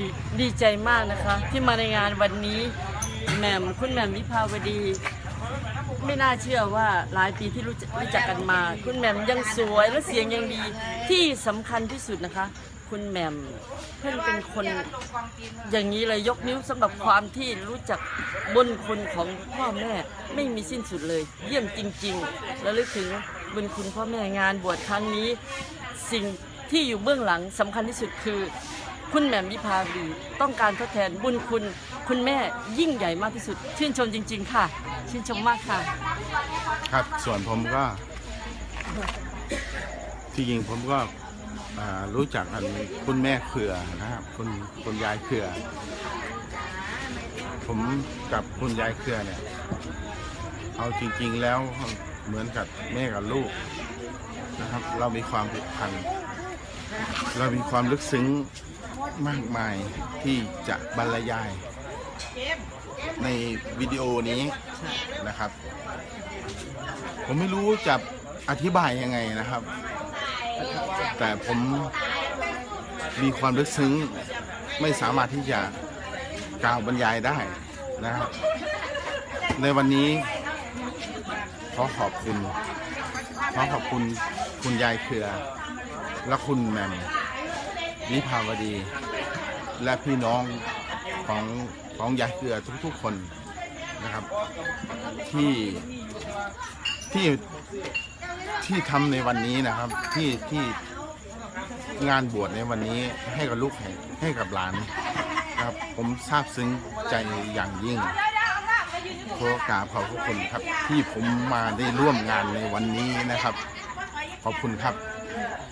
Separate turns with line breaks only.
ดีดีใจมากนะคะ ที่มาในงานวันนี้แหม่มคุณแหม่มวิภาวดี ไม่น่าเชื่อว่าหลายปีที่รู้จักรู้จักกันมา คุณแหม่มยังสวยและเสียงยังดีที่สำคัญที่สุดนะคะ คุณแหม่มเพื่อนเป็นคนอย่างนี้เลยยกนิ้วสำหรับความที่รู้จักบุญคุณของพ่อแม่ไม่มีสิ้นสุดเลย เยี่ยมจริง ๆ แล้วลึกถึงบุญคุณพ่อแม่งานบวชครั้งนี้ สิ่งที่อยู่เบื้องหลังสำคัญที่สุดคือ คุณแหม่มวิภาวีต้องการทดแทนบุญคุณ คุณแม่ยิ่งใหญ่มากที่สุด ชื่นชมจริง ๆ ค่ะ ชื่นชมมากค่ะ
ครับ ส่วนผมก็ ที่จริงผมก็อ่ารู้จักกันคุณแม่เครือนะครับ คุณคุณยายเครือ ผมกับคุณยายเครือเนี่ย เอาจริง ๆ แล้วเหมือนกับแม่กับลูกนะครับ เรามีความผูกพันเรามีความลึกซึ้ง มากมายที่จะบรรยายในวิดีโอนี้นะครับ ผมไม่รู้จะอธิบายยังไงนะครับ แต่ผมมีความลึกซึ้งไม่สามารถที่จะกล่าวบรรยายได้นะครับ ในวันนี้ขอขอบคุณขอขอบคุณคุณยายเครือ และคุณแม่มวิภาวดี และพี่น้องของของยายเครือทุกๆคนนะครับ ที่ที่ที่ทำในวันนี้นะครับ ที่ที่งานบวชในวันนี้ให้กับลูกให้ให้กับหลานนะครับ ผมซาบซึ้งใจอย่างยิ่งขอกราบขอบพระคุณครับ ที่ผมมาได้ร่วมงานในวันนี้นะครับ ขอบคุณครับ